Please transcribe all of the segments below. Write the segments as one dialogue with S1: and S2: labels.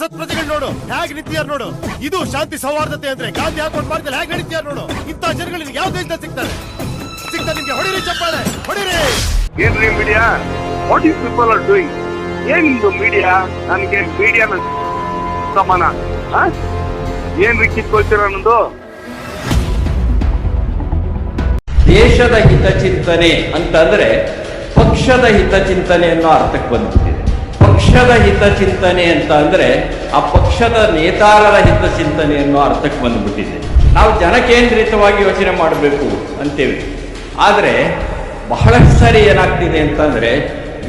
S1: ಸಂಸತ್ ಪ್ರಜೆಗಳು ನೋಡು ಹೇಗ್ ನಿಂತಿಯಾರ ನೋಡು. ಇದು ಶಾಂತಿ ಸೌಹಾರ್ದತೆ ಅಂದ್ರೆ ಗಾಂಧಿ ಹಾಕೊಂಡು ಭಾರತದಲ್ಲಿ ಹೇಗ್ ನಡೀತಿಯಾರ ನೋಡು. ಇಂಥ ಜನಗಳು ನಿನ್ಗೆ ಯಾವ ದೇಶದಲ್ಲಿ ಸಿಗ್ತಾರೆ? ಸಿಗ್ತಾರೆ ನಿಮ್ಗೆ ಹೊಡಿರಿ ಚಪ್ಪಾಳೆ ಹೊಡಿರಿ.
S2: ಏನ್ರಿ media what you people are doing ಏನಿದು ಮೀಡಿಯಾ ನನಗೆ ಮೀಡಿಯಾ ಸಮಾನ? ಏನ್ರಿ ಕಿತ್ಕೊಳ್ತೀರ ನಂದು
S3: ದೇಶದ ಹಿತಚಿಂತನೆ ಅಂತಂದ್ರೆ ಪಕ್ಷದ ಹಿತಚಿಂತನೆ ಅನ್ನೋ ಅರ್ಥಕ್ಕೆ ಬಂದ್ಬಿಟ್ಟಿದೆ. ಪಕ್ಷದ ಹಿತಚಿಂತನೆ ಅಂತ ಅಂದರೆ ಆ ಪಕ್ಷದ ನೇತಾರರ ಹಿತಚಿಂತನೆ ಅನ್ನೋ ಅರ್ಥಕ್ಕೆ ಬಂದ್ಬಿಟ್ಟಿದೆ. ನಾವು ಜನಕೇಂದ್ರಿತವಾಗಿ ಯೋಚನೆ ಮಾಡಬೇಕು ಅಂತೇವೆ ಆದರೆ ಬಹಳಷ್ಟು ಸಾರಿ ಏನಾಗ್ತಿದೆ ಅಂತಂದರೆ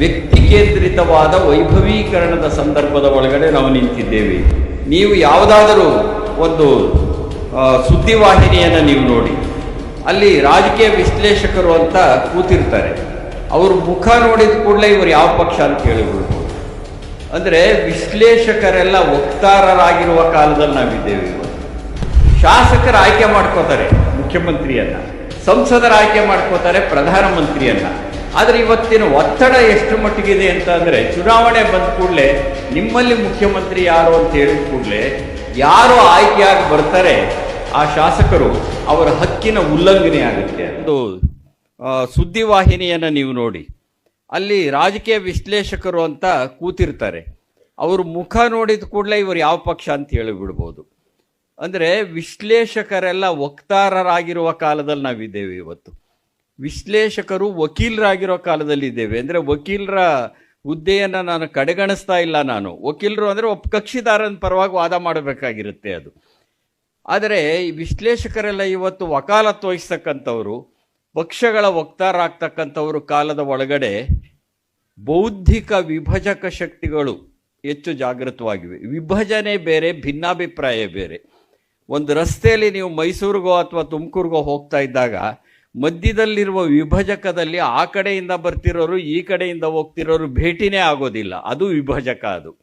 S3: ವ್ಯಕ್ತಿ ಕೇಂದ್ರಿತವಾದ ವೈಭವೀಕರಣದ ಸಂದರ್ಭದ ಒಳಗಡೆ ನಾವು ನಿಂತಿದ್ದೇವೆ. ನೀವು ಯಾವುದಾದರೂ ಒಂದು ಸುದ್ದಿವಾಹಿನಿಯನ್ನು ನೀವು ನೋಡಿ. ಅಲ್ಲಿ ರಾಜಕೀಯ ವಿಶ್ಲೇಷಕರು ಅಂತ ಕೂತಿರ್ತಾರೆ. ಅವರು ಮುಖ ನೋಡಿದ ಕೂಡಲೇ ಇವರು ಯಾವ ಪಕ್ಷ ಅಂತ ಹೇಳಿಬಿಡ್ಬೋದು. ಅಂದರೆ ವಿಶ್ಲೇಷಕರೆಲ್ಲ ವಕ್ತಾರರಾಗಿರುವ ಕಾಲದಲ್ಲಿ ನಾವಿದ್ದೇವೆ ಇವತ್ತು ಶಾಸಕರು ಆಯ್ಕೆ ಮಾಡ್ಕೋತಾರೆ ಮುಖ್ಯಮಂತ್ರಿಯನ್ನ, ಸಂಸದರ ಆಯ್ಕೆ ಮಾಡ್ಕೋತಾರೆ ಪ್ರಧಾನಮಂತ್ರಿಯನ್ನ. ಆದರೆ ಇವತ್ತಿನ ಒತ್ತಡ ಎಷ್ಟು ಮಟ್ಟಿಗಿದೆ ಅಂತ ಅಂದರೆ ಚುನಾವಣೆ ಬಂದ ಕೂಡಲೇ ನಿಮ್ಮಲ್ಲಿ ಮುಖ್ಯಮಂತ್ರಿ ಯಾರು ಅಂತ ಹೇಳಿದ ಕೂಡಲೇ ಯಾರು ಆಯ್ಕೆಯಾಗಿ ಬರ್ತಾರೆ ಆ ಶಾಸಕರು ಅವರ ಹಕ್ಕಿನ ಉಲ್ಲಂಘನೆ ಆಗುತ್ತೆ ಒಂದು ಸುದ್ದಿವಾಹಿನಿಯನ್ನು ನೀವು ನೋಡಿ. ಅಲ್ಲಿ ರಾಜಕೀಯ ವಿಶ್ಲೇಷಕರು ಅಂತ ಕೂತಿರ್ತಾರೆ. ಅವರು ಮುಖ ನೋಡಿದ ಕೂಡಲೇ ಇವರು ಯಾವ ಪಕ್ಷ ಅಂತ ಹೇಳಿಬಿಡ್ಬೋದು ಅಂದರೆ ವಿಶ್ಲೇಷಕರೆಲ್ಲ ವಕ್ತಾರರಾಗಿರುವ ಕಾಲದಲ್ಲಿ ನಾವಿದ್ದೇವೆ ಇವತ್ತು. ವಿಶ್ಲೇಷಕರು ವಕೀಲರಾಗಿರೋ ಕಾಲದಲ್ಲಿ ಇದ್ದೇವೆ. ಅಂದರೆ ವಕೀಲರ ಹುದ್ದೆಯನ್ನು ನಾನು ಕಡೆಗಣಿಸ್ತಾ ಇಲ್ಲ ನಾನು. ವಕೀಲರು ಅಂದರೆ ಒಬ್ಬ ಕಕ್ಷಿದಾರನ ಪರವಾಗಿ ವಾದ ಮಾಡಬೇಕಾಗಿರುತ್ತೆ ಅದು. ಆದರೆ ವಿಶ್ಲೇಷಕರೆಲ್ಲ ಇವತ್ತು ವಕಾಲತ್ತು ವಹಿಸ್ತಕ್ಕಂಥವ್ರು, ಪಕ್ಷಗಳ ವಕ್ತಾರ ಆಗ್ತಕ್ಕಂಥವ್ರು ಕಾಲದ ಒಳಗಡೆ ಬೌದ್ಧಿಕ ವಿಭಜಕ ಶಕ್ತಿಗಳು ಹೆಚ್ಚು ಜಾಗೃತವಾಗಿವೆ. ವಿಭಜನೆ ಬೇರೆ, ಭಿನ್ನಾಭಿಪ್ರಾಯ ಬೇರೆ. ಒಂದು ರಸ್ತೆಯಲ್ಲಿ ನೀವು ಮೈಸೂರಿಗೋ ಅಥವಾ ತುಮಕೂರಿಗೋ ಹೋಗ್ತಾ ಇದ್ದಾಗ, ಮಧ್ಯದಲ್ಲಿರುವ ವಿಭಜಕದಲ್ಲಿ ಆ ಕಡೆಯಿಂದ ಬರ್ತಿರೋರು, ಈ ಕಡೆಯಿಂದ ಹೋಗ್ತಿರೋರು ಭೇಟಿನೇ ಆಗೋದಿಲ್ಲ. ಅದು ವಿಭಜಕ ಅದು.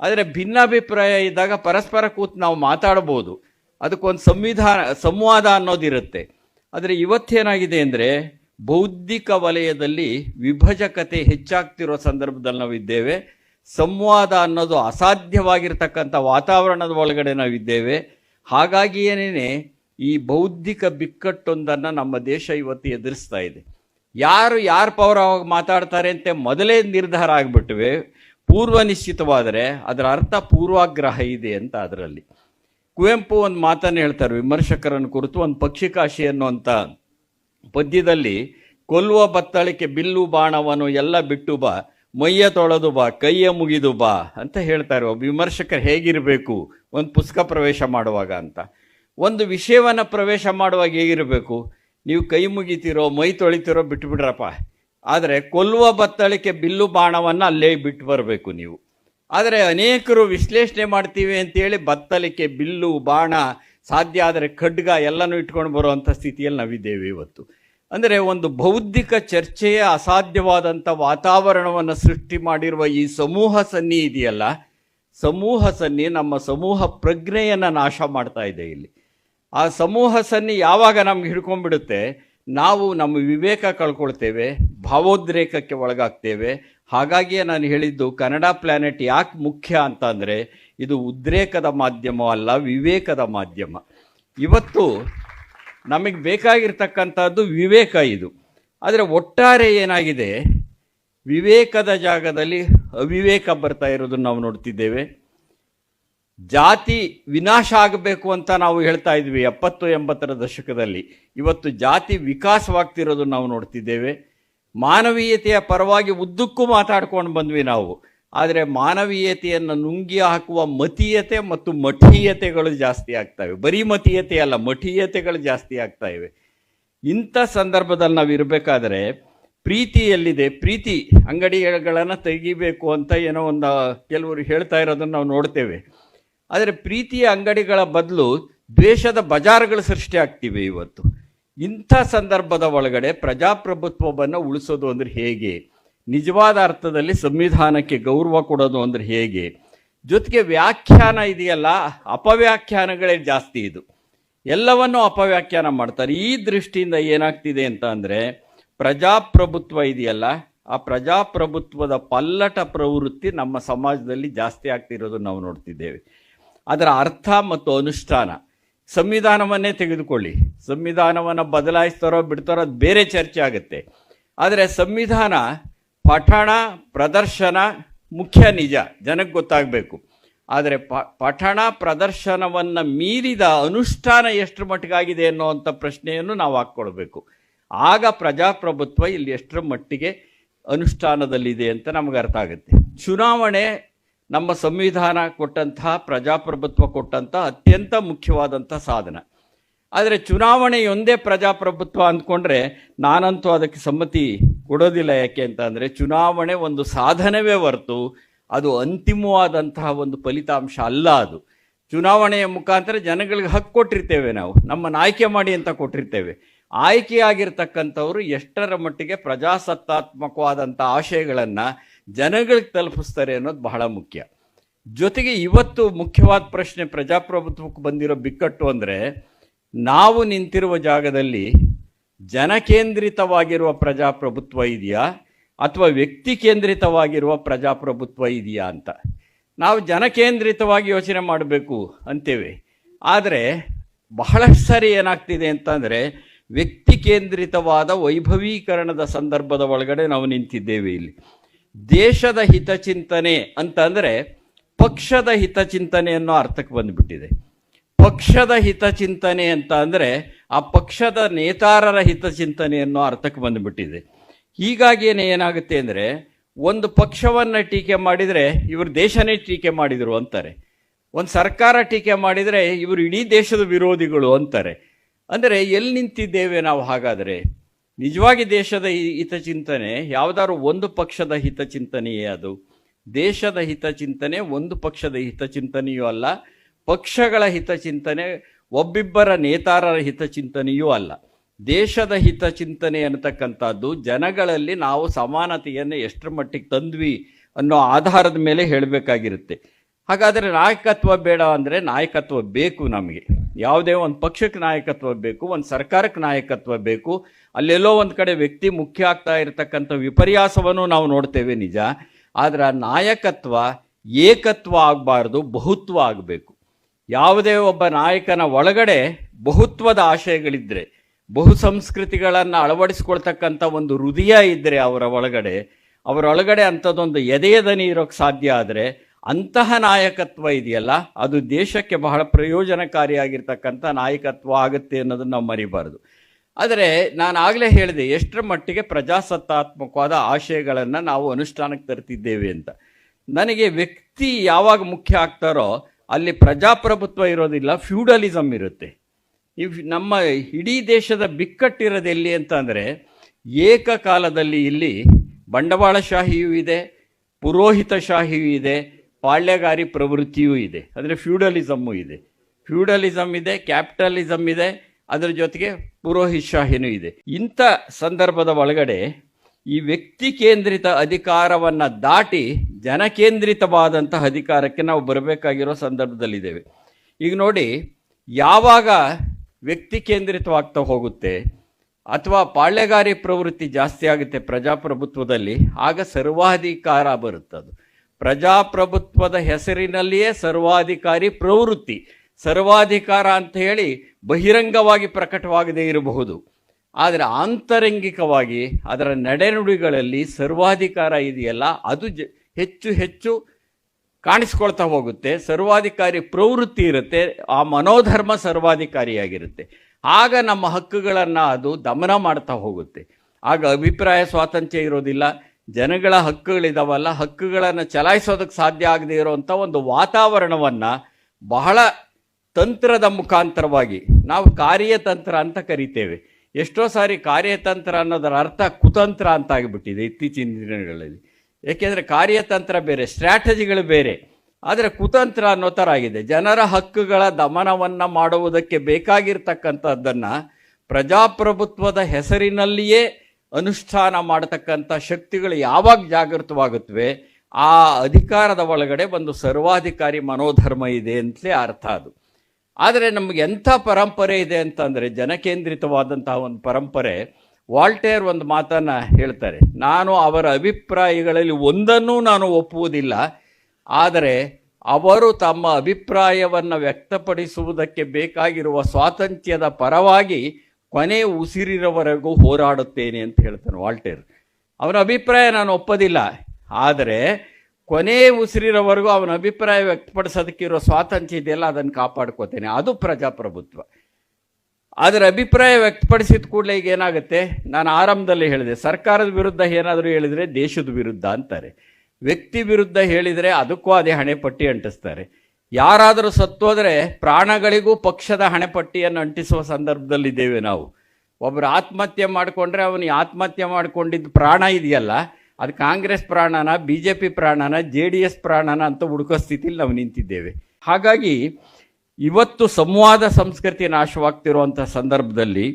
S3: ಆದರೆ ಭಿನ್ನಾಭಿಪ್ರಾಯ ಇದ್ದಾಗ ಪರಸ್ಪರ ಕೂತು ನಾವು ಮಾತಾಡ್ಬೋದು. ಅದಕ್ಕೊಂದು ಸಂವಿಧಾನ, ಸಂವಾದ ಅನ್ನೋದಿರುತ್ತೆ. ಆದರೆ ಇವತ್ತೇನಾಗಿದೆ ಅಂದರೆ ಬೌದ್ಧಿಕ ವಲಯದಲ್ಲಿ ವಿಭಜಕತೆ ಹೆಚ್ಚಾಗ್ತಿರೋ ಸಂದರ್ಭದಲ್ಲಿ ನಾವಿದ್ದೇವೆ. ಸಂವಾದ ಅನ್ನೋದು ಅಸಾಧ್ಯವಾಗಿರ್ತಕ್ಕಂಥ ವಾತಾವರಣದ ಒಳಗಡೆ ನಾವಿದ್ದೇವೆ. ಏನೇನೆ, ಈ ಬೌದ್ಧಿಕ ಬಿಕ್ಕಟ್ಟೊಂದನ್ನು ನಮ್ಮ ದೇಶ ಇವತ್ತು ಎದುರಿಸ್ತಾ ಇದೆ. ಯಾರು ಯಾರ ಪೌರವಾಗಿ ಮಾತಾಡ್ತಾರೆ ಅಂತ ಮೊದಲೇ ನಿರ್ಧಾರ ಆಗಿಬಿಟ್ಟಿವೆ ಪೂರ್ವ ನಿಶ್ಚಿತವಾದರೆ ಅದರ ಅರ್ಥ ಪೂರ್ವಾಗ್ರಹ ಇದೆ ಅಂತ ಅದರಲ್ಲಿ. ಕುವೆಂಪು ಒಂದು ಮಾತನ್ನು ಹೇಳ್ತಾರೆ, ವಿಮರ್ಶಕರನ್ನು ಕುರಿತು, ಒಂದು ಪಕ್ಷಿಕಾಶಿ ಅನ್ನುವಂಥ ಪದ್ಯದಲ್ಲಿ ಕೊಲ್ಲುವ ಬತ್ತಳಿಕೆ ಬಿಲ್ಲು ಬಾಣವನ್ನು ಎಲ್ಲ ಬಿಟ್ಟು ಬಾ, ಮೈಯ ತೊಳೆದು ಬಾ, ಕೈಯ ಮುಗಿದು ಬಾ ಅಂತ ಹೇಳ್ತಾರೆ. ಒಬ್ಬ ವಿಮರ್ಶಕರು ಹೇಗಿರಬೇಕು? ಒಂದು ಪುಸ್ತಕ ಪ್ರವೇಶ ಮಾಡುವಾಗ ಅಂತ. ಒಂದು ವಿಷಯವನ್ನು ಪ್ರವೇಶ ಮಾಡುವಾಗ ಹೇಗಿರಬೇಕು? ನೀವು ಕೈ ಮುಗಿತೀರೋ, ಮೈ ತೊಳಿತೀರೋ ಬಿಟ್ಬಿಡ್ರಪ್ಪ. ಆದರೆ ಕೊಲ್ಲುವ ಬತ್ತಳಿಕೆ ಬಿಲ್ಲು ಬಾಣವನ್ನು ಅಲ್ಲೇ ಬಿಟ್ಟು ಬರಬೇಕು ನೀವು. ಆದರೆ ಅನೇಕರು ವಿಶ್ಲೇಷಣೆ ಮಾಡ್ತೀವಿ ಅಂತೇಳಿ ಬತ್ತಲಿಕೆ ಬಿಲ್ಲು, ಬಾಣ ಸಾಧ್ಯ ಆದರೆ ಖಡ್ಗ ಎಲ್ಲನೂ ಇಟ್ಕೊಂಡು ಬರುವಂಥ ಸ್ಥಿತಿಯಲ್ಲಿ ನಾವಿದ್ದೇವೆ ಇವತ್ತು. ಅಂದರೆ ಒಂದು ಬೌದ್ಧಿಕ ಚರ್ಚೆಯ ಅಸಾಧ್ಯವಾದಂಥ ವಾತಾವರಣವನ್ನು ಸೃಷ್ಟಿ ಮಾಡಿರುವ ಈ ಸಮೂಹ ಸನ್ನಿ ಇದೆಯಲ್ಲ, ಸಮೂಹ ಸನ್ನಿ ನಮ್ಮ ಸಮೂಹ ಪ್ರಜ್ಞೆಯನ್ನು ನಾಶ ಮಾಡ್ತಾ ಇದೆ ಇಲ್ಲಿ. ಆ ಸಮೂಹ ಸನ್ನಿ ಯಾವಾಗ ನಮ್ಗೆ ಹಿಡ್ಕೊಂಡ್ಬಿಡುತ್ತೆ? ನಾವು ನಮ್ಮ ವಿವೇಕ ಕಳ್ಕೊಳ್ತೇವೆ, ಭಾವೋದ್ರೇಕಕ್ಕೆ ಒಳಗಾಗ್ತೇವೆ. ಹಾಗಾಗಿಯೇ ನಾನು ಹೇಳಿದ್ದು ಕನ್ನಡ ಪ್ಲಾನೆಟ್ ಯಾಕೆ ಮುಖ್ಯ ಅಂತ ಅಂದರೆ ಇದು ಉದ್ರೇಕದ ಮಾಧ್ಯಮ ಅಲ್ಲ, ವಿವೇಕದ ಮಾಧ್ಯಮ. ಇವತ್ತು ನಮಗೆ ಬೇಕಾಗಿರ್ತಕ್ಕಂಥದ್ದು ವಿವೇಕ ಇದು. ಆದರೆ ಒಟ್ಟಾರೆ ಏನಾಗಿದೆ? ವಿವೇಕದ ಜಾಗದಲ್ಲಿ ಅವಿವೇಕ ಬರ್ತಾ ಇರೋದನ್ನು ನಾವು ನೋಡ್ತಿದ್ದೇವೆ. ಜಾತಿ ವಿನಾಶ ಆಗಬೇಕು ಅಂತ ನಾವು ಹೇಳ್ತಾ ಇದ್ವಿ ಎಪ್ಪತ್ತು ಎಂಬತ್ತರ ದಶಕದಲ್ಲಿ. ಇವತ್ತು ಜಾತಿ ವಿಕಾಸವಾಗ್ತಿರೋದು ನಾವು ನೋಡ್ತಿದ್ದೇವೆ. ಮಾನವೀಯತೆಯ ಪರವಾಗಿ ಉದ್ದಕ್ಕೂ ಮಾತಾಡ್ಕೊಂಡು ಬಂದ್ವಿ ನಾವು. ಆದರೆ ಮಾನವೀಯತೆಯನ್ನು ನುಂಗಿ ಹಾಕುವ ಮತೀಯತೆ ಮತ್ತು ಮಠೀಯತೆಗಳು ಜಾಸ್ತಿ ಆಗ್ತವೆ ಬರೀ ಮತೀಯತೆ ಅಲ್ಲ, ಮಠೀಯತೆಗಳು ಜಾಸ್ತಿ ಆಗ್ತಾ ಇವೆ. ಇಂಥ ಸಂದರ್ಭದಲ್ಲಿ ನಾವು ಇರಬೇಕಾದ್ರೆ ಪ್ರೀತಿ ಎಲ್ಲಿದೆ ಪ್ರೀತಿ ಅಂಗಡಿಗಳನ್ನು ತೆಗಿಬೇಕು ಅಂತ ಏನೋ ಒಂದು ಕೆಲವರು ಹೇಳ್ತಾ ಇರೋದನ್ನು ನಾವು ನೋಡ್ತೇವೆ. ಆದರೆ ಪ್ರೀತಿಯ ಅಂಗಡಿಗಳ ಬದಲು ದ್ವೇಷದ ಬಜಾರ್ಗಳು ಸೃಷ್ಟಿ ಆಗ್ತಿವೆ ಇವತ್ತು. ಇಂಥ ಸಂದರ್ಭದ ಒಳಗಡೆ ಪ್ರಜಾಪ್ರಭುತ್ವವನ್ನು ಉಳಿಸೋದು ಅಂದರೆ ಹೇಗೆ? ನಿಜವಾದ ಅರ್ಥದಲ್ಲಿ ಸಂವಿಧಾನಕ್ಕೆ ಗೌರವ ಕೊಡೋದು ಅಂದರೆ ಹೇಗೆ? ಜೊತೆಗೆ ವ್ಯಾಖ್ಯಾನ ಇದೆಯಲ್ಲ, ಅಪವ್ಯಾಖ್ಯಾನಗಳೇ ಜಾಸ್ತಿ ಇದು. ಎಲ್ಲವನ್ನೂ ಅಪವ್ಯಾಖ್ಯಾನ ಮಾಡ್ತಾರೆ. ಈ ದೃಷ್ಟಿಯಿಂದ ಏನಾಗ್ತಿದೆ ಅಂತ ಅಂದರೆ, ಪ್ರಜಾಪ್ರಭುತ್ವ ಇದೆಯಲ್ಲ, ಆ ಪ್ರಜಾಪ್ರಭುತ್ವದ ಪಲ್ಲಟ ಪ್ರವೃತ್ತಿ ನಮ್ಮ ಸಮಾಜದಲ್ಲಿ ಜಾಸ್ತಿ ಆಗ್ತಿರೋದು ನಾವು ನೋಡ್ತಿದ್ದೇವೆ. ಅದರ ಅರ್ಥ ಮತ್ತು ಅನುಷ್ಠಾನ. ಸಂವಿಧಾನವನ್ನೇ ತೆಗೆದುಕೊಳ್ಳಿ. ಸಂವಿಧಾನವನ್ನು ಬದಲಾಯಿಸ್ತಾರೋ ಬಿಡ್ತಾರೋ ಅದು ಬೇರೆ ಚರ್ಚೆ ಆಗುತ್ತೆ. ಆದರೆ ಸಂವಿಧಾನ ಪಠಣ, ಪ್ರದರ್ಶನ ಮುಖ್ಯ ನಿಜ. ಜನಕ್ಕೆ ಗೊತ್ತಾಗಬೇಕು. ಆದರೆ ಪ, ಪಠಣ, ಪ್ರದರ್ಶನವನ್ನು ಮೀರಿದ ಅನುಷ್ಠಾನ ಎಷ್ಟರ ಮಟ್ಟಿಗಾಗಿದೆ ಅನ್ನೋವಂಥ ಪ್ರಶ್ನೆಯನ್ನು ನಾವು ಹಾಕ್ಕೊಳ್ಬೇಕು. ಆಗ ಪ್ರಜಾಪ್ರಭುತ್ವ ಇಲ್ಲಿ ಎಷ್ಟರ ಮಟ್ಟಿಗೆ ಅನುಷ್ಠಾನದಲ್ಲಿದೆ ಅಂತ ನಮಗೆ ಅರ್ಥ ಆಗುತ್ತೆ. ಚುನಾವಣೆ ನಮ್ಮ ಸಂವಿಧಾನ ಕೊಟ್ಟಂತಹ ಪ್ರಜಾಪ್ರಭುತ್ವ ಕೊಟ್ಟಂತಹ ಅತ್ಯಂತ ಮುಖ್ಯವಾದಂಥ ಸಾಧನ. ಆದರೆ ಚುನಾವಣೆಯೊಂದೇ ಪ್ರಜಾಪ್ರಭುತ್ವ ಅಂದ್ಕೊಂಡ್ರೆ ನಾನಂತೂ ಅದಕ್ಕೆ ಸಮ್ಮತಿ ಕೊಡೋದಿಲ್ಲ ಯಾಕೆ ಅಂತ ಅಂದರೆ ಚುನಾವಣೆ ಒಂದು ಸಾಧನವೇ ಹೊರತು ಅದು ಅಂತಿಮವಾದಂತಹ ಒಂದು ಫಲಿತಾಂಶ ಅಲ್ಲ ಅದು. ಚುನಾವಣೆಯ ಮುಖಾಂತರ ಜನಗಳಿಗೆ ಹಕ್ಕು ಕೊಟ್ಟಿರ್ತೇವೆ ನಾವು. ನಮ್ಮನ್ನು ಆಯ್ಕೆ ಮಾಡಿ ಅಂತ ಕೊಟ್ಟಿರ್ತೇವೆ. ಆಯ್ಕೆಯಾಗಿರ್ತಕ್ಕಂಥವ್ರು ಎಷ್ಟರ ಮಟ್ಟಿಗೆ ಪ್ರಜಾಸತ್ತಾತ್ಮಕವಾದಂಥ ಆಶಯಗಳನ್ನು ಜನಗಳಿಗೆ ತಲುಪಿಸ್ತಾರೆ ಅನ್ನೋದು ಬಹಳ ಮುಖ್ಯ. ಜೊತೆಗೆ ಇವತ್ತು ಮುಖ್ಯವಾದ ಪ್ರಶ್ನೆ ಪ್ರಜಾಪ್ರಭುತ್ವಕ್ಕೆ ಬಂದಿರೋ ಬಿಕ್ಕಟ್ಟು ಅಂದರೆ ನಾವು ನಿಂತಿರುವ ಜಾಗದಲ್ಲಿ ಜನಕೇಂದ್ರಿತವಾಗಿರುವ ಪ್ರಜಾಪ್ರಭುತ್ವ ಇದೆಯಾ? ಅಥವಾ ವ್ಯಕ್ತಿ ಕೇಂದ್ರಿತವಾಗಿರುವ ಪ್ರಜಾಪ್ರಭುತ್ವ ಇದೆಯಾ ಅಂತ. ನಾವು ಜನಕೇಂದ್ರಿತವಾಗಿ ಯೋಚನೆ ಮಾಡಬೇಕು ಅಂತೇವೆ. ಆದರೆ ಬಹಳಷ್ಟು ಸಾರಿ ಏನಾಗ್ತಿದೆ ಅಂತಂದರೆ ವ್ಯಕ್ತಿ ಕೇಂದ್ರಿತವಾದ ವೈಭವೀಕರಣದ ಸಂದರ್ಭದ ಒಳಗಡೆ ನಾವು ನಿಂತಿದ್ದೇವೆ ಇಲ್ಲಿ. ದೇಶದ ಹಿತಚಿಂತನೆ ಅಂತಂದರೆ ಪಕ್ಷದ ಹಿತಚಿಂತನೆಯನ್ನು ಅರ್ಥಕ್ಕೆ ಬಂದುಬಿಟ್ಟಿದೆ. ಪಕ್ಷದ ಹಿತಚಿಂತನೆ ಅಂತ ಅಂದರೆ ಆ ಪಕ್ಷದ ನೇತಾರರ ಹಿತಚಿಂತನೆ ಅನ್ನೋ ಅರ್ಥಕ್ಕೆ ಬಂದುಬಿಟ್ಟಿದೆ. ಹೀಗಾಗಿ ಏನೇ ಏನಾಗುತ್ತೆ ಅಂದರೆ ಒಂದು ಪಕ್ಷವನ್ನು ಟೀಕೆ ಮಾಡಿದರೆ ಇವರು ದೇಶನೇ ಟೀಕೆ ಮಾಡಿದರು ಅಂತಾರೆ. ಒಂದು ಸರ್ಕಾರ ಟೀಕೆ ಮಾಡಿದರೆ ಇವರು ಇಡೀ ದೇಶದ ವಿರೋಧಿಗಳು ಅಂತಾರೆ. ಅಂದರೆ ಎಲ್ಲಿ ನಿಂತಿದ್ದೇವೆ ನಾವು ಹಾಗಾದರೆ? ನಿಜವಾಗಿ ದೇಶದ ಹಿತಚಿಂತನೆ ಯಾವುದಾದ್ರು ಒಂದು ಪಕ್ಷದ ಹಿತಚಿಂತನೆಯೇ ಅದು? ದೇಶದ ಹಿತಚಿಂತನೆ ಒಂದು ಪಕ್ಷದ ಹಿತಚಿಂತನೆಯೂ ಅಲ್ಲ ಪಕ್ಷಗಳ ಹಿತಚಿಂತನೆ ಒಬ್ಬಿಬ್ಬರ ನೇತಾರರ ಹಿತಚಿಂತನೆಯೂ ಅಲ್ಲ. ದೇಶದ ಹಿತಚಿಂತನೆ ಅನ್ನತಕ್ಕಂಥದ್ದು ಜನಗಳಲ್ಲಿ ನಾವು ಸಮಾನತೆಯನ್ನು ಎಷ್ಟರ ಮಟ್ಟಿಗೆ ತಂದ್ವಿ ಅನ್ನೋ ಆಧಾರದ ಮೇಲೆ ಹೇಳಬೇಕಾಗಿರುತ್ತೆ. ಹಾಗಾದರೆ ನಾಯಕತ್ವ ಬೇಡ ಅಂದರೆ ನಾಯಕತ್ವ ಬೇಕು ನಮಗೆ. ಯಾವುದೇ ಒಂದು ಪಕ್ಷಕ್ಕೆ ನಾಯಕತ್ವ ಬೇಕು, ಒಂದು ಸರ್ಕಾರಕ್ಕೆ ನಾಯಕತ್ವ ಬೇಕು, ಅಲ್ಲೆಲ್ಲೋ ಒಂದು ಕಡೆ ವ್ಯಕ್ತಿ ಮುಖ್ಯ ಆಗ್ತಾ ಇರತಕ್ಕಂಥ ವಿಪರ್ಯಾಸವನ್ನು ನಾವು ನೋಡ್ತೇವೆ ನಿಜ. ಆದರೆ ನಾಯಕತ್ವ ಏಕತ್ವ ಆಗಬಾರ್ದು, ಬಹುತ್ವ ಆಗಬೇಕು. ಯಾವುದೇ ಒಬ್ಬ ನಾಯಕನ ಒಳಗಡೆ ಬಹುತ್ವದ ಆಶಯಗಳಿದ್ದರೆ ಬಹು ಸಂಸ್ಕೃತಿಗಳನ್ನು ಅಳವಡಿಸ್ಕೊಳ್ತಕ್ಕಂಥ ಒಂದು ಹೃದಯ ಇದ್ದರೆ ಅವರ ಒಳಗಡೆ ಅವರೊಳಗಡೆ ಅಂಥದ್ದೊಂದು ಎದೆಯದನಿ ಇರೋಕ್ಕೆ ಸಾಧ್ಯ ಆದರೆ ಅಂತಹ ನಾಯಕತ್ವ ಇದೆಯಲ್ಲ, ಅದು ದೇಶಕ್ಕೆ ಬಹಳ ಪ್ರಯೋಜನಕಾರಿಯಾಗಿರ್ತಕ್ಕಂಥ ನಾಯಕತ್ವ ಆಗುತ್ತೆ ಅನ್ನೋದನ್ನು ನಾವು ಮರಿಬಾರ್ದು. ಆದರೆ ನಾನು ಆಗಲೇ ಹೇಳಿದೆ, ಎಷ್ಟರ ಮಟ್ಟಿಗೆ ಪ್ರಜಾಸತ್ತಾತ್ಮಕವಾದ ಆಶಯಗಳನ್ನು ನಾವು ಅನುಷ್ಠಾನಕ್ಕೆ ತರ್ತಿದ್ದೇವೆ ಅಂತ. ನನಗೆ ವ್ಯಕ್ತಿ ಯಾವಾಗ ಮುಖ್ಯ ಆಗ್ತಾರೋ ಅಲ್ಲಿ ಪ್ರಜಾಪ್ರಭುತ್ವ ಇರೋದಿಲ್ಲ ಫ್ಯೂಡಲಿಸಮ್ ಇರುತ್ತೆ. ಈ ನಮ್ಮ ಇಡೀ ದೇಶದ ಬಿಕ್ಕಟ್ಟಿರೋದು ಎಲ್ಲಿ ಅಂತ ಅಂದರೆ, ಏಕಕಾಲದಲ್ಲಿ ಇಲ್ಲಿ ಬಂಡವಾಳಶಾಹಿಯೂ ಇದೆ ಪುರೋಹಿತಶಾಹಿಯೂ ಇದೆ, ಪಾಳ್ಯಗಾರಿ ಪ್ರವೃತ್ತಿಯೂ ಇದೆ. ಅಂದರೆ ಫ್ಯೂಡಲಿಸಮ್ಮು ಇದೆ. ಫ್ಯೂಡಲಿಸಮ್ ಇದೆ ಕ್ಯಾಪಿಟಲಿಸಮ್ ಇದೆ, ಅದರ ಜೊತೆಗೆ ಪುರೋಹಿತ್ ಶಾಹಿನೂ ಇದೆ. ಇಂಥ ಸಂದರ್ಭದ ಒಳಗಡೆ ಈ ವ್ಯಕ್ತಿ ಕೇಂದ್ರಿತ ಅಧಿಕಾರವನ್ನು ದಾಟಿ ಜನಕೇಂದ್ರಿತವಾದಂತಹ ಅಧಿಕಾರಕ್ಕೆ ನಾವು ಬರಬೇಕಾಗಿರೋ ಸಂದರ್ಭದಲ್ಲಿದ್ದೇವೆ. ಈಗ ನೋಡಿ, ಯಾವಾಗ ವ್ಯಕ್ತಿ ಕೇಂದ್ರಿತವಾಗ್ತಾ ಹೋಗುತ್ತೆ ಅಥವಾ ಪಾಳ್ಯಗಾರಿ ಪ್ರವೃತ್ತಿ ಜಾಸ್ತಿ ಆಗುತ್ತೆ ಪ್ರಜಾಪ್ರಭುತ್ವದಲ್ಲಿ, ಆಗ ಸರ್ವಾಧಿಕಾರ ಬರುತ್ತದು ಪ್ರಜಾಪ್ರಭುತ್ವದ ಹೆಸರಿನಲ್ಲಿಯೇ ಸರ್ವಾಧಿಕಾರಿ ಪ್ರವೃತ್ತಿ, ಸರ್ವಾಧಿಕಾರ ಅಂತ ಹೇಳಿ ಬಹಿರಂಗವಾಗಿ ಪ್ರಕಟವಾಗದೇ ಇರಬಹುದು. ಆದರೆ ಆಂತರಂಗಿಕವಾಗಿ ಅದರ ನಡೆನುಡಿಗಳಲ್ಲಿ ಸರ್ವಾಧಿಕಾರ ಇದೆಯಲ್ಲ, ಅದು ಜ, ಹೆಚ್ಚು ಹೆಚ್ಚು ಕಾಣಿಸ್ಕೊಳ್ತಾ ಹೋಗುತ್ತೆ, ಸರ್ವಾಧಿಕಾರಿ ಪ್ರವೃತ್ತಿ ಇರುತ್ತೆ, ಆ ಮನೋಧರ್ಮ ಸರ್ವಾಧಿಕಾರಿಯಾಗಿರುತ್ತೆ. ಆಗ ನಮ್ಮ ಹಕ್ಕುಗಳನ್ನು ಅದು ದಮನ ಮಾಡ್ತಾ ಹೋಗುತ್ತೆ. ಆಗ ಅಭಿಪ್ರಾಯ ಸ್ವಾತಂತ್ರ್ಯ ಇರೋದಿಲ್ಲ, ಜನಗಳ ಹಕ್ಕುಗಳಿದಾವಲ್ಲ, ಹಕ್ಕುಗಳನ್ನು ಚಲಾಯಿಸೋದಕ್ಕೆ ಸಾಧ್ಯ ಆಗದೆ ಇರೋವಂಥ ಒಂದು ವಾತಾವರಣವನ್ನು ಬಹಳ ತಂತ್ರದ ಮುಖಾಂತರವಾಗಿ, ನಾವು ಕಾರ್ಯತಂತ್ರ ಅಂತ ಕರಿತೇವೆ. ಎಷ್ಟೋ ಸಾರಿ ಕಾರ್ಯತಂತ್ರ ಅನ್ನೋದರ ಅರ್ಥ ಕುತಂತ್ರ ಅಂತ ಆಗಿಬಿಟ್ಟಿದೆ ಇತ್ತೀಚಿನ ದಿನಗಳಲ್ಲಿ. ಏಕೆಂದರೆ ಕಾರ್ಯತಂತ್ರ ಬೇರೆ, ಸ್ಟ್ರಾಟಜಿಗಳು ಬೇರೆ. ಆದರೆ ಕುತಂತ್ರ ಅನ್ನೋ ಥರ ಆಗಿದೆ. ಜನರ ಹಕ್ಕುಗಳ ದಮನವನ್ನು ಮಾಡುವುದಕ್ಕೆ ಬೇಕಾಗಿರ್ತಕ್ಕಂಥದ್ದನ್ನು ಪ್ರಜಾಪ್ರಭುತ್ವದ ಹೆಸರಿನಲ್ಲಿಯೇ ಅನುಷ್ಠಾನ ಮಾಡತಕ್ಕಂಥ ಶಕ್ತಿಗಳು ಯಾವಾಗ ಜಾಗೃತವಾಗುತ್ತವೆ, ಆ ಅಧಿಕಾರದ ಒಳಗಡೆ ಒಂದು ಸರ್ವಾಧಿಕಾರಿ ಮನೋಧರ್ಮ ಇದೆ ಅಂತಲೇ ಅರ್ಥ ಅದು. ಆದರೆ ನಮಗೆ ಎಂಥ ಪರಂಪರೆ ಇದೆ ಅಂತಂದರೆ ಜನಕೇಂದ್ರಿತವಾದಂತಹ ಒಂದು ಪರಂಪರೆ, ವಾಲ್ಟೇರ್ ಒಂದು ಮಾತನ್ನು ಹೇಳ್ತಾರೆ. ನಾನು ಅವರ ಅಭಿಪ್ರಾಯಗಳಲ್ಲಿ ಒಂದನ್ನೂ ನಾನು ಒಪ್ಪುವುದಿಲ್ಲ, ಆದರೆ ಅವರು ತಮ್ಮ ಅಭಿಪ್ರಾಯವನ್ನು ವ್ಯಕ್ತಪಡಿಸುವುದಕ್ಕೆ ಬೇಕಾಗಿರುವ ಸ್ವಾತಂತ್ರ್ಯದ ಪರವಾಗಿ ಕೊನೆ ಉಸಿರಿರವರೆಗೂ ಹೋರಾಡುತ್ತೇನೆ ಅಂತ ಹೇಳ್ತಾನೆ ವಾಲ್ಟೇರ್. ಅವನ ಅಭಿಪ್ರಾಯ ನಾನು ಒಪ್ಪೋದಿಲ್ಲ, ಆದರೆ ಕೊನೆ ಉಸಿರಿರೋವರೆಗೂ ಅವನ ಅಭಿಪ್ರಾಯ ವ್ಯಕ್ತಪಡಿಸೋದಕ್ಕಿರೋ ಸ್ವಾತಂತ್ರ್ಯ ಇದೆಯಲ್ಲ, ಅದನ್ನು ಕಾಪಾಡ್ಕೋತೇನೆ. ಅದು ಪ್ರಜಾಪ್ರಭುತ್ವ. ಅದರ ಅಭಿಪ್ರಾಯ ವ್ಯಕ್ತಪಡಿಸಿದ ಕೂಡಲೇ ಈಗ ಏನಾಗುತ್ತೆ? ನಾನು ಆರಂಭದಲ್ಲಿ ಹೇಳಿದೆ, ಸರ್ಕಾರದ ವಿರುದ್ಧ ಏನಾದರೂ ಹೇಳಿದರೆ ದೇಶದ ವಿರುದ್ಧ ಅಂತಾರೆ. ವ್ಯಕ್ತಿ ವಿರುದ್ಧ ಹೇಳಿದರೆ ಅದಕ್ಕೂ ಅದೇ ಹಣೆಪಟ್ಟಿ ಅಂಟಿಸ್ತಾರೆ. ಯಾರಾದರೂ ಸತ್ತೋದ್ರೆ ಪ್ರಾಣಗಳಿಗೂ ಪಕ್ಷದ ಹಣೆಪಟ್ಟಿಯನ್ನು ಅಂಟಿಸುವ ಸಂದರ್ಭದಲ್ಲಿದ್ದೇವೆ ನಾವು. ಒಬ್ಬರು ಆತ್ಮಹತ್ಯೆ ಮಾಡಿಕೊಂಡ್ರೆ ಅವನಿಗೆ ಆತ್ಮಹತ್ಯೆ ಮಾಡಿಕೊಂಡಿದ್ದು ಪ್ರಾಣ ಇದೆಯಲ್ಲ ಅದು ಕಾಂಗ್ರೆಸ್ ಪ್ರಾಣನ ಬಿ ಜೆ ಪಿ ಪ್ರಾಣನ, ಜೆ ಡಿ ಎಸ್ ಪ್ರಾಣನ ಅಂತ ಹುಡುಕೋ ಸ್ಥಿತಿಲಿ ನಾವು ನಿಂತಿದ್ದೇವೆ. ಹಾಗಾಗಿ ಇವತ್ತು ಸಂವಾದ ಸಂಸ್ಕೃತಿ ನಾಶವಾಗ್ತಿರುವಂಥ ಸಂದರ್ಭದಲ್ಲಿ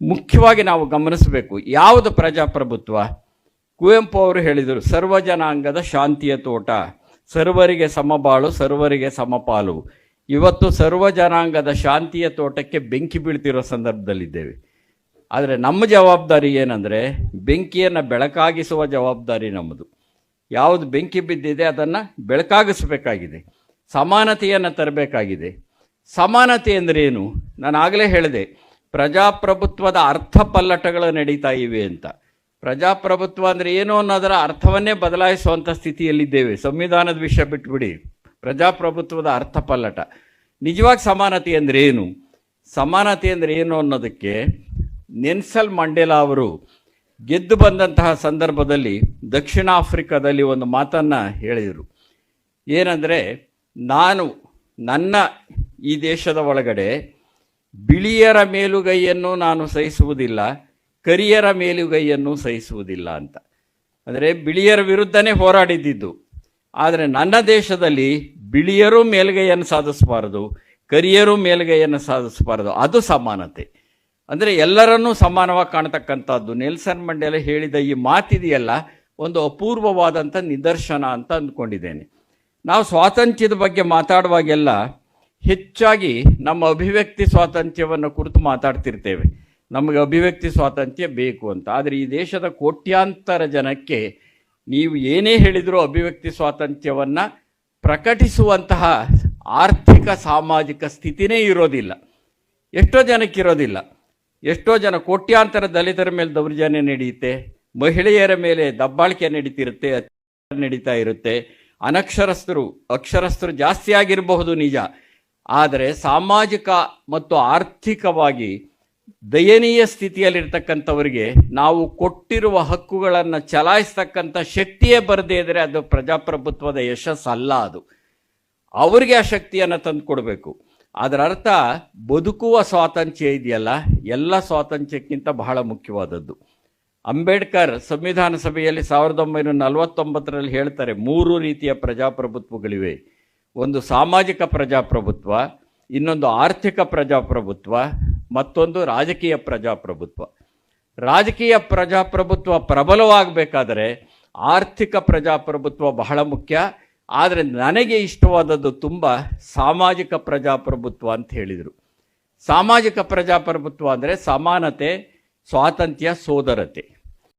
S3: ಮುಖ್ಯವಾಗಿ ನಾವು ಗಮನಿಸಬೇಕು, ಯಾವುದು ಪ್ರಜಾಪ್ರಭುತ್ವ? ಕುವೆಂಪು ಅವರು ಹೇಳಿದರು, ಸರ್ವ ಜನಾಂಗದ ಶಾಂತಿಯ ತೋಟ, ಸರ್ವರಿಗೆ ಸಮಬಾಳು, ಸರ್ವರಿಗೆ ಸಮಪಾಲು. ಇವತ್ತು ಸರ್ವ ಜನಾಂಗದ ಶಾಂತಿಯ ತೋಟಕ್ಕೆ ಬೆಂಕಿ ಬೀಳ್ತಿರೋ ಸಂದರ್ಭದಲ್ಲಿದ್ದೇವೆ. ಆದರೆ ನಮ್ಮ ಜವಾಬ್ದಾರಿ ಏನಂದರೆ ಬೆಂಕಿಯನ್ನು ಬೆಳಕಾಗಿಸುವ ಜವಾಬ್ದಾರಿ ನಮ್ಮದು. ಯಾವುದು ಬೆಂಕಿ ಬಿದ್ದಿದೆ ಅದನ್ನು ಬೆಳಕಾಗಿಸಬೇಕಾಗಿದೆ. ಸಮಾನತೆಯನ್ನು ತರಬೇಕಾಗಿದೆ. ಸಮಾನತೆ ಅಂದರೆ ಏನು? ನಾನು ಆಗಲೇ ಹೇಳಿದೆ, ಪ್ರಜಾಪ್ರಭುತ್ವದ ಅರ್ಥ ಪಲ್ಲಟಗಳು ನಡೀತಾ ಇವೆ ಅಂತ. ಪ್ರಜಾಪ್ರಭುತ್ವ ಅಂದರೆ ಏನು ಅನ್ನೋದರ ಅರ್ಥವನ್ನೇ ಬದಲಾಯಿಸುವಂಥ ಸ್ಥಿತಿಯಲ್ಲಿದ್ದೇವೆ. ಸಂವಿಧಾನದ ವಿಷಯ ಬಿಟ್ಬಿಡಿ. ಪ್ರಜಾಪ್ರಭುತ್ವದ ಅರ್ಥ ಪಲ್ಲಟ. ನಿಜವಾಗಿ ಸಮಾನತೆ ಅಂದರೆ ಏನು? ಸಮಾನತೆ ಅಂದರೆ ಏನು ಅನ್ನೋದಕ್ಕೆ ನೆನ್ಸಲ್ ಮಂಡೇಲಾ ಅವರು ಗೆದ್ದು ಬಂದಂತಹ ಸಂದರ್ಭದಲ್ಲಿ ದಕ್ಷಿಣ ಆಫ್ರಿಕಾದಲ್ಲಿ ಒಂದು ಮಾತನ್ನು ಹೇಳಿದರು. ಏನಂದರೆ, ನಾನು ನನ್ನ ಈ ದೇಶದ ಒಳಗಡೆ ಬಿಳಿಯರ ಮೇಲುಗೈಯನ್ನು ನಾನು ಸಹಿಸುವುದಿಲ್ಲ, ಕರಿಯರ ಮೇಲುಗೈಯನ್ನು ಸಹಿಸುವುದಿಲ್ಲ ಅಂತ. ಅಂದರೆ, ಬಿಳಿಯರ ವಿರುದ್ಧನೇ ಹೋರಾಡಿದ್ದಿದ್ದು. ಆದರೆ, ನನ್ನ ದೇಶದಲ್ಲಿ ಬಿಳಿಯರು ಮೇಲುಗೈಯನ್ನು ಸಾಧಿಸಬಾರದು, ಕರಿಯರು ಮೇಲುಗೈಯನ್ನು ಸಾಧಿಸಬಾರದು, ಅದು ಸಮಾನತೆ. ಅಂದರೆ ಎಲ್ಲರನ್ನೂ ಸಮಾನವಾಗಿ ಕಾಣತಕ್ಕಂಥದ್ದು. ನೆಲ್ಸನ್ ಮಂಡೇಲ ಹೇಳಿದ ಈ ಮಾತಿದೆಯಲ್ಲ, ಒಂದು ಅಪೂರ್ವವಾದಂಥ ನಿದರ್ಶನ ಅಂತ ಅಂದ್ಕೊಂಡಿದ್ದೇನೆ. ನಾವು ಸ್ವಾತಂತ್ರ್ಯದ ಬಗ್ಗೆ ಮಾತಾಡುವಾಗೆಲ್ಲ ಹೆಚ್ಚಾಗಿ ನಮ್ಮ ಅಭಿವ್ಯಕ್ತಿ ಸ್ವಾತಂತ್ರ್ಯವನ್ನು ಕುರಿತು ಮಾತಾಡ್ತಿರ್ತೇವೆ. ನಮಗೆ ಅಭಿವ್ಯಕ್ತಿ ಸ್ವಾತಂತ್ರ್ಯ ಬೇಕು ಅಂತ. ಆದರೆ ಈ ದೇಶದ ಕೋಟ್ಯಾಂತರ ಜನಕ್ಕೆ ನೀವು ಏನೇ ಹೇಳಿದರೂ ಅಭಿವ್ಯಕ್ತಿ ಸ್ವಾತಂತ್ರ್ಯವನ್ನು ಪ್ರಕಟಿಸುವಂತಹ ಆರ್ಥಿಕ, ಸಾಮಾಜಿಕ ಸ್ಥಿತಿನೇ ಇರೋದಿಲ್ಲ. ಎಷ್ಟೋ ಜನಕ್ಕೆ ಇರೋದಿಲ್ಲ. ಎಷ್ಟೋ ಜನ ಕೋಟ್ಯಾಂತರ ದಲಿತರ ಮೇಲೆ ದೌರ್ಜನ್ಯ ನಡೆಯುತ್ತೆ, ಮಹಿಳೆಯರ ಮೇಲೆ ದಬ್ಬಾಳಿಕೆ ನಡೀತಿರುತ್ತೆ ನಡೀತಾ ಇರುತ್ತೆ. ಅನಕ್ಷರಸ್ಥರು, ಅಕ್ಷರಸ್ಥರು ಜಾಸ್ತಿ ಆಗಿರಬಹುದು ನಿಜ. ಆದರೆ ಸಾಮಾಜಿಕ ಮತ್ತು ಆರ್ಥಿಕವಾಗಿ ದಯನೀಯ ಸ್ಥಿತಿಯಲ್ಲಿರ್ತಕ್ಕಂಥವರಿಗೆ ನಾವು ಕೊಟ್ಟಿರುವ ಹಕ್ಕುಗಳನ್ನು ಚಲಾಯಿಸ್ತಕ್ಕಂಥ ಶಕ್ತಿಯೇ ಬರದೇ ಇದ್ದರೆ ಅದು ಪ್ರಜಾಪ್ರಭುತ್ವದ ಯಶಸ್ಸಲ್ಲ ಅದು. ಅವರಿಗೆ ಆ ಶಕ್ತಿಯನ್ನು ತಂದು ಕೊಡಬೇಕು. ಅದರ ಅರ್ಥ ಬದುಕುವ ಸ್ವಾತಂತ್ರ್ಯ ಇದೆಯಲ್ಲ, ಎಲ್ಲ ಸ್ವಾತಂತ್ರ್ಯಕ್ಕಿಂತ ಬಹಳ ಮುಖ್ಯವಾದದ್ದು. ಅಂಬೇಡ್ಕರ್ ಸಂವಿಧಾನ ಸಭೆಯಲ್ಲಿ ಸಾವಿರದ ಒಂಬೈನೂರ ನಲವತ್ತೊಂಬತ್ತರಲ್ಲಿ ಹೇಳ್ತಾರೆ, ಮೂರು ರೀತಿಯ ಪ್ರಜಾಪ್ರಭುತ್ವಗಳಿವೆ. ಒಂದು ಸಾಮಾಜಿಕ ಪ್ರಜಾಪ್ರಭುತ್ವ, ಇನ್ನೊಂದು ಆರ್ಥಿಕ ಪ್ರಜಾಪ್ರಭುತ್ವ, ಮತ್ತೊಂದು ರಾಜಕೀಯ ಪ್ರಜಾಪ್ರಭುತ್ವ. ರಾಜಕೀಯ ಪ್ರಜಾಪ್ರಭುತ್ವ ಪ್ರಬಲವಾಗಬೇಕಾದರೆ ಆರ್ಥಿಕ ಪ್ರಜಾಪ್ರಭುತ್ವ ಬಹಳ ಮುಖ್ಯ ಆದರೆ ನನಗೆ ಇಷ್ಟವಾದದ್ದು ತುಂಬ ಸಾಮಾಜಿಕ ಪ್ರಜಾಪ್ರಭುತ್ವ ಅಂತ ಹೇಳಿದರು. ಸಾಮಾಜಿಕ ಪ್ರಜಾಪ್ರಭುತ್ವ ಅಂದರೆ ಸಮಾನತೆ ಸ್ವಾತಂತ್ರ್ಯ ಸೋದರತೆ.